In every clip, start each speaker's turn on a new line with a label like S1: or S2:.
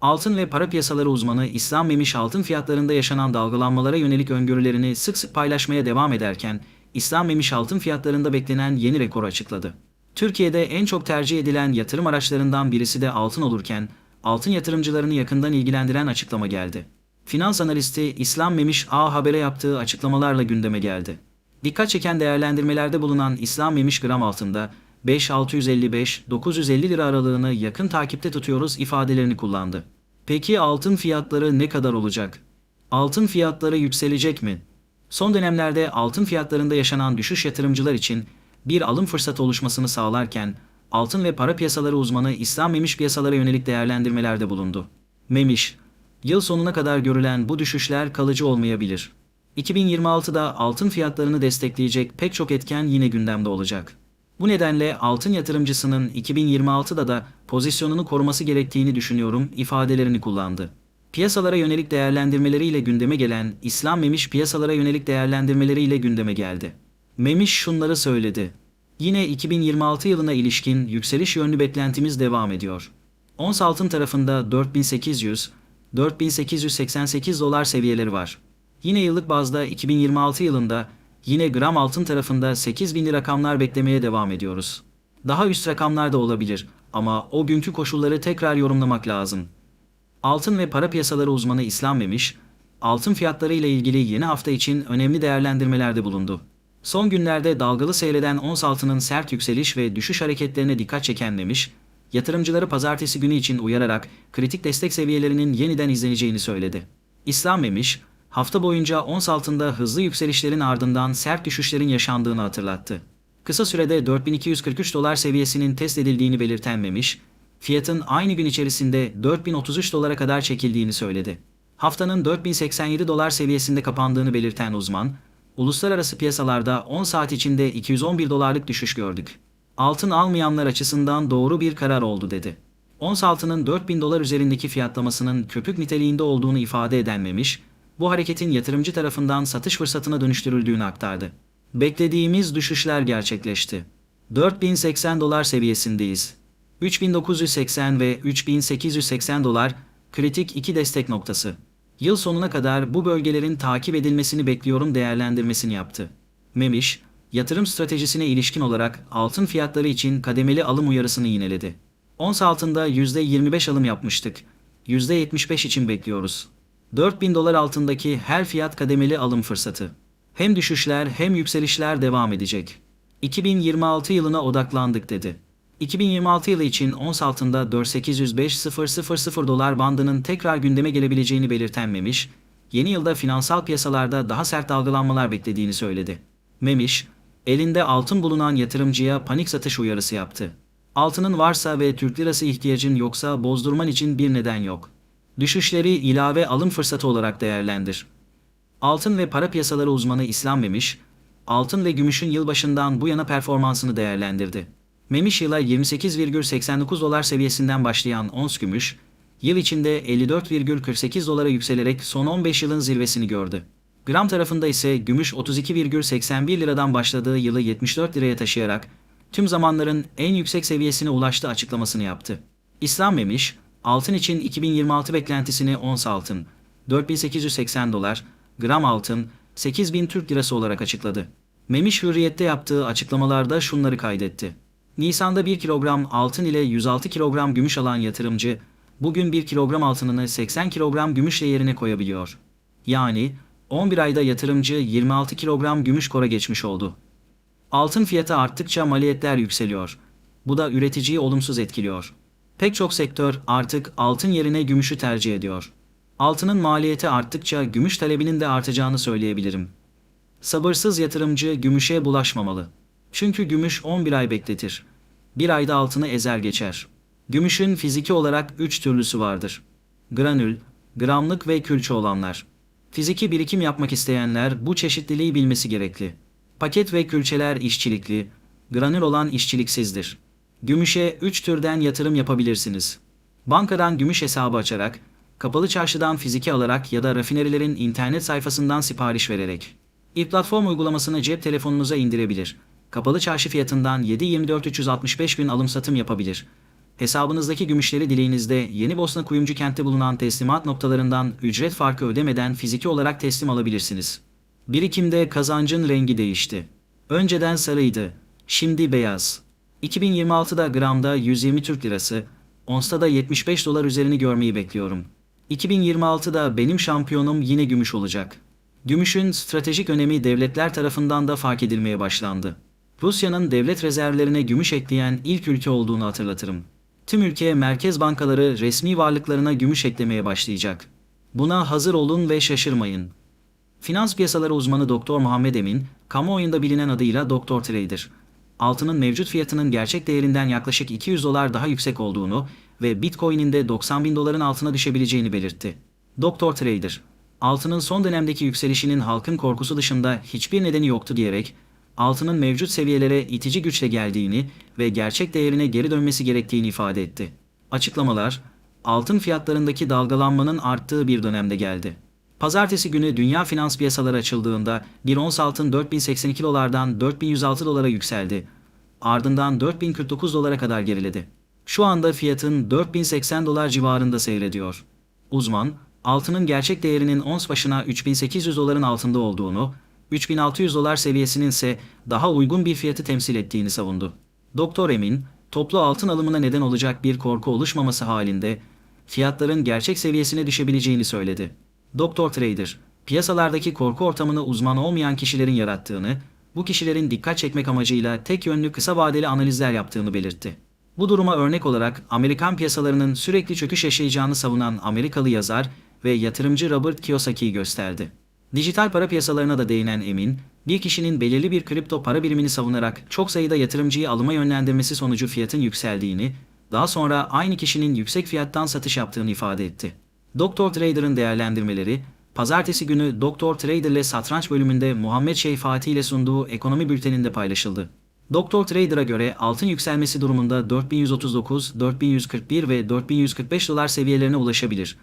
S1: Altın ve para piyasaları uzmanı İslam Memiş altın fiyatlarında yaşanan dalgalanmalara yönelik öngörülerini sık sık paylaşmaya devam ederken, İslam Memiş altın fiyatlarında beklenen yeni rekor açıkladı. Türkiye'de en çok tercih edilen yatırım araçlarından birisi de altın olurken, altın yatırımcılarını yakından ilgilendiren açıklama geldi. Finans analisti İslam Memiş A Haber'e yaptığı açıklamalarla gündeme geldi. Dikkat çeken değerlendirmelerde bulunan İslam Memiş gram altında 5-655-950 lira aralığını yakın takipte tutuyoruz ifadelerini kullandı. Peki altın fiyatları ne kadar olacak? Altın fiyatları yükselecek mi? Son dönemlerde altın fiyatlarında yaşanan düşüş yatırımcılar için bir alım fırsatı oluşmasını sağlarken altın ve para piyasaları uzmanı İslam Memiş piyasalara yönelik değerlendirmelerde bulundu. Memiş, yıl sonuna kadar görülen bu düşüşler kalıcı olmayabilir. 2026'da altın fiyatlarını destekleyecek pek çok etken yine gündemde olacak. Bu nedenle altın yatırımcısının 2026'da da pozisyonunu koruması gerektiğini düşünüyorum ifadelerini kullandı. Piyasalara yönelik değerlendirmeleriyle gündeme gelen İslam Memiş piyasalara yönelik değerlendirmeleriyle gündeme geldi. Memiş şunları söyledi. Yine 2026 yılına ilişkin yükseliş yönlü beklentimiz devam ediyor. Ons altın tarafında 4800, 4888 dolar seviyeleri var. Yine yıllık bazda 2026 yılında yine gram altın tarafında 8000'li rakamlar beklemeye devam ediyoruz. Daha üst rakamlar da olabilir ama o günkü koşulları tekrar yorumlamak lazım. Altın ve para piyasaları uzmanı İslam Memiş, altın fiyatları ile ilgili yeni hafta için önemli değerlendirmelerde bulundu. Son günlerde dalgalı seyreden ons altının sert yükseliş ve düşüş hareketlerine dikkat çeken Memiş, yatırımcıları pazartesi günü için uyararak kritik destek seviyelerinin yeniden izleneceğini söyledi. İslam Memiş, hafta boyunca ons altında hızlı yükselişlerin ardından sert düşüşlerin yaşandığını hatırlattı. Kısa sürede 4243 dolar seviyesinin test edildiğini belirten Memiş, fiyatın aynı gün içerisinde 4033 dolara kadar çekildiğini söyledi. Haftanın 4087 dolar seviyesinde kapandığını belirten uzman, uluslararası piyasalarda 10 saat içinde 211 dolarlık düşüş gördük. Altın almayanlar açısından doğru bir karar oldu dedi. Ons altının 4000 dolar üzerindeki fiyatlamasının köpük niteliğinde olduğunu ifade edenmemiş, bu hareketin yatırımcı tarafından satış fırsatına dönüştürüldüğünü aktardı. Beklediğimiz düşüşler gerçekleşti. 4080 dolar seviyesindeyiz. 3980 ve 3880 dolar kritik iki destek noktası. Yıl sonuna kadar bu bölgelerin takip edilmesini bekliyorum değerlendirmesini yaptı. Memiş, yatırım stratejisine ilişkin olarak altın fiyatları için kademeli alım uyarısını yineledi. Ons altında %25 alım yapmıştık. %75 için bekliyoruz. 4000 dolar altındaki her fiyat kademeli alım fırsatı. Hem düşüşler hem yükselişler devam edecek. 2026 yılına odaklandık dedi. 2026 yılı için ons altında 4805.000 dolar bandının tekrar gündeme gelebileceğini belirten Memiş, yeni yılda finansal piyasalarda daha sert dalgalanmalar beklediğini söyledi. Memiş, elinde altın bulunan yatırımcıya panik satış uyarısı yaptı. Altının varsa ve Türk lirası ihtiyacın yoksa bozdurman için bir neden yok. Düşüşleri ilave alım fırsatı olarak değerlendir. Altın ve para piyasaları uzmanı İslam Memiş, altın ve gümüşün yılbaşından bu yana performansını değerlendirdi. Memiş yıla 28,89 dolar seviyesinden başlayan ons gümüş, yıl içinde 54,48 dolara yükselerek son 15 yılın zirvesini gördü. Gram tarafında ise gümüş 32,81 liradan başladığı yılı 74 liraya taşıyarak tüm zamanların en yüksek seviyesine ulaştı açıklamasını yaptı. İslam Memiş, altın için 2026 beklentisini ons altın, 4880 dolar, gram altın, 8000 Türk lirası olarak açıkladı. Memiş Hürriyet'te yaptığı açıklamalarda şunları kaydetti. Nisan'da 1 kilogram altın ile 106 kilogram gümüş alan yatırımcı, bugün 1 kilogram altınını 80 kilogram gümüşle yerine koyabiliyor. Yani 11 ayda yatırımcı 26 kilogram gümüş kora geçmiş oldu. Altın fiyatı arttıkça maliyetler yükseliyor. Bu da üreticiyi olumsuz etkiliyor. Pek çok sektör artık altın yerine gümüşü tercih ediyor. Altının maliyeti arttıkça gümüş talebinin de artacağını söyleyebilirim. Sabırsız yatırımcı gümüşe bulaşmamalı. Çünkü gümüş 11 ay bekletir. Bir ayda altını ezer geçer. Gümüşün fiziki olarak 3 türlüsü vardır. Granül, gramlık ve külçe olanlar. Fiziki birikim yapmak isteyenler bu çeşitliliği bilmesi gerekli. Paket ve külçeler işçilikli, granül olan işçiliksizdir. Gümüşe 3 türden yatırım yapabilirsiniz. Bankadan gümüş hesabı açarak, kapalı çarşıdan fiziki alarak ya da rafinerilerin internet sayfasından sipariş vererek. İ-Platform uygulamasını cep telefonunuza indirebilir. Kapalı çarşı fiyatından 7-24 365 gün alım satım yapabilir. hesabınızdaki gümüşleri dileğinizde Yeni Bosna Kuyumcu kentte bulunan teslimat noktalarından ücret farkı ödemeden fiziki olarak teslim alabilirsiniz. Birikimde kazancın rengi değişti. Önceden sarıydı, şimdi beyaz. 2026'da gramda 120 Türk Lirası, onsta da 75 dolar üzerini görmeyi bekliyorum. 2026'da benim şampiyonum yine gümüş olacak. Gümüşün stratejik önemi devletler tarafından da fark edilmeye başlandı. Rusya'nın devlet rezervlerine gümüş ekleyen ilk ülke olduğunu hatırlatırım. Tüm ülke merkez bankaları resmi varlıklarına gümüş eklemeye başlayacak. Buna hazır olun ve şaşırmayın. Finans piyasaları uzmanı Doktor Muhammed Emin, kamuoyunda bilinen adıyla Doktor Trader, altının mevcut fiyatının gerçek değerinden yaklaşık 200 dolar daha yüksek olduğunu ve Bitcoin'in de 90 bin doların altına düşebileceğini belirtti. Doktor Trader, altının son dönemdeki yükselişinin halkın korkusu dışında hiçbir nedeni yoktu diyerek, altının mevcut seviyelere itici güçle geldiğini ve gerçek değerine geri dönmesi gerektiğini ifade etti. Açıklamalar, altın fiyatlarındaki dalgalanmanın arttığı bir dönemde geldi. Pazartesi günü dünya finans piyasaları açıldığında bir ons altın 4082 dolardan 4106 dolara yükseldi. Ardından 4049 dolara kadar geriledi. Şu anda fiyatın 4080 dolar civarında seyrediyor. Uzman, altının gerçek değerinin ons başına 3800 doların altında olduğunu, 3600 dolar seviyesinin ise daha uygun bir fiyatı temsil ettiğini savundu. Doktor Emin, toplu altın alımına neden olacak bir korku oluşmaması halinde fiyatların gerçek seviyesine düşebileceğini söyledi. Doktor Trader, piyasalardaki korku ortamını uzman olmayan kişilerin yarattığını, bu kişilerin dikkat çekmek amacıyla tek yönlü kısa vadeli analizler yaptığını belirtti. Bu duruma örnek olarak Amerikan piyasalarının sürekli çöküş yaşayacağını savunan Amerikalı yazar ve yatırımcı Robert Kiyosaki'yi gösterdi. Dijital para piyasalarına da değinen Emin, bir kişinin belirli bir kripto para birimini savunarak çok sayıda yatırımcıyı alıma yönlendirmesi sonucu fiyatın yükseldiğini, daha sonra aynı kişinin yüksek fiyattan satış yaptığını ifade etti. Doktor Trader'ın değerlendirmeleri, pazartesi günü Doktor Trader'le satranç bölümünde Muhammed Şeyh Fatih ile sunduğu ekonomi bülteninde paylaşıldı. Doktor Trader'a göre altın yükselmesi durumunda 4139, 4141 ve 4145 dolar seviyelerine ulaşabilir.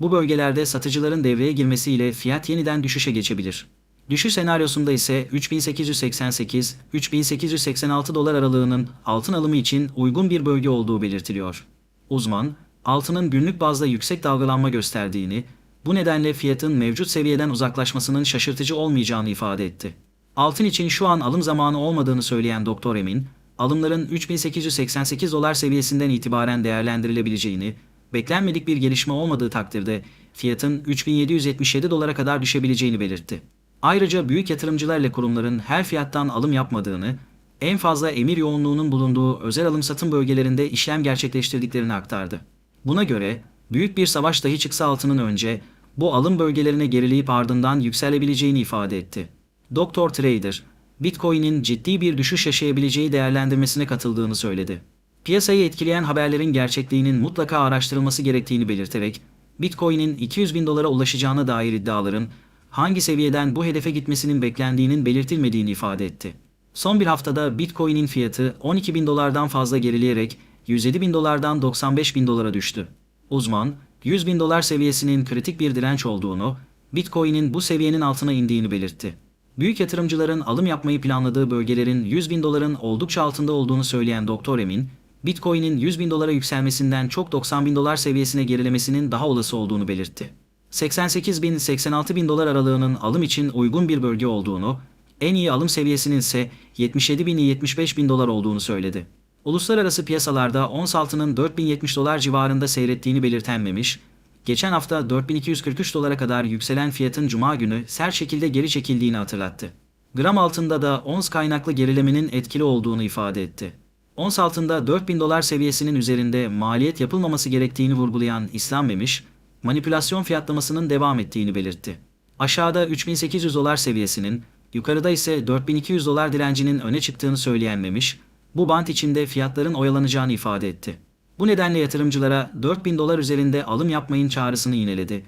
S1: Bu bölgelerde satıcıların devreye girmesiyle fiyat yeniden düşüşe geçebilir. Düşüş senaryosunda ise 3888-3886 dolar aralığının altın alımı için uygun bir bölge olduğu belirtiliyor. Uzman, altının günlük bazda yüksek dalgalanma gösterdiğini, bu nedenle fiyatın mevcut seviyeden uzaklaşmasının şaşırtıcı olmayacağını ifade etti. Altın için şu an alım zamanı olmadığını söyleyen Doktor Emin, alımların 3888 dolar seviyesinden itibaren değerlendirilebileceğini, beklenmedik bir gelişme olmadığı takdirde fiyatın 3777 dolara kadar düşebileceğini belirtti. Ayrıca büyük yatırımcılar ile kurumların her fiyattan alım yapmadığını, en fazla emir yoğunluğunun bulunduğu özel alım satım bölgelerinde işlem gerçekleştirdiklerini aktardı. Buna göre büyük bir savaş dahi çıksa altının önce bu alım bölgelerine gerileyip ardından yükselebileceğini ifade etti. Doktor Trader, Bitcoin'in ciddi bir düşüş yaşayabileceği değerlendirmesine katıldığını söyledi. Piyasayı etkileyen haberlerin gerçekliğinin mutlaka araştırılması gerektiğini belirterek, Bitcoin'in 200 bin dolara ulaşacağına dair iddiaların hangi seviyeden bu hedefe gitmesinin beklendiğinin belirtilmediğini ifade etti. Son bir haftada Bitcoin'in fiyatı 12 bin dolardan fazla gerileyerek 107 bin dolardan 95 bin dolara düştü. Uzman, 100 bin dolar seviyesinin kritik bir direnç olduğunu, Bitcoin'in bu seviyenin altına indiğini belirtti. Büyük yatırımcıların alım yapmayı planladığı bölgelerin 100 bin doların oldukça altında olduğunu söyleyen Doktor Emin, Bitcoin'in 100 bin dolara yükselmesinden çok 90 bin dolar seviyesine gerilemesinin daha olası olduğunu belirtti. 88 bin 86 bin dolar aralığının alım için uygun bir bölge olduğunu, en iyi alım seviyesinin ise 77 bin 75 bin dolar olduğunu söyledi. Uluslararası piyasalarda ons altının 4070 dolar civarında seyrettiğini belirten Memiş, geçen hafta 4243 dolara kadar yükselen fiyatın cuma günü sert şekilde geri çekildiğini hatırlattı. Gram altında da ons kaynaklı gerilemenin etkili olduğunu ifade etti. Ons altında 4000 dolar seviyesinin üzerinde maliyet yapılmaması gerektiğini vurgulayan İslam Memiş, manipülasyon fiyatlamasının devam ettiğini belirtti. Aşağıda 3800 dolar seviyesinin, yukarıda ise 4200 dolar direncinin öne çıktığını söyleyen Memiş, bu bant içinde fiyatların oyalanacağını ifade etti. Bu nedenle yatırımcılara 4000 dolar üzerinde alım yapmayın çağrısını yineledi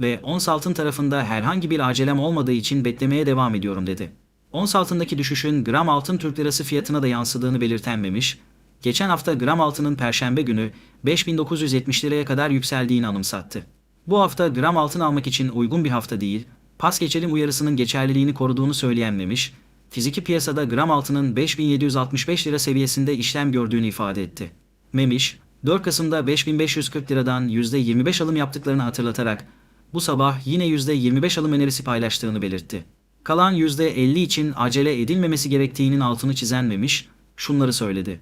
S1: ve ons altın tarafında herhangi bir acelem olmadığı için beklemeye devam ediyorum dedi. Ons altındaki düşüşün gram altın Türk lirası fiyatına da yansıdığını belirtenmemiş, geçen hafta gram altının perşembe günü 5970 liraya kadar yükseldiğini anımsattı. Bu hafta gram altın almak için uygun bir hafta değil, pas geçelim uyarısının geçerliliğini koruduğunu söyleyenmemiş, fiziki piyasada gram altının 5765 lira seviyesinde işlem gördüğünü ifade etti. Memiş, 4 Kasım'da 5540 liradan %25 alım yaptıklarını hatırlatarak bu sabah yine %25 alım önerisi paylaştığını belirtti. Kalan %50 için acele edilmemesi gerektiğinin altını çizen Memiş şunları söyledi.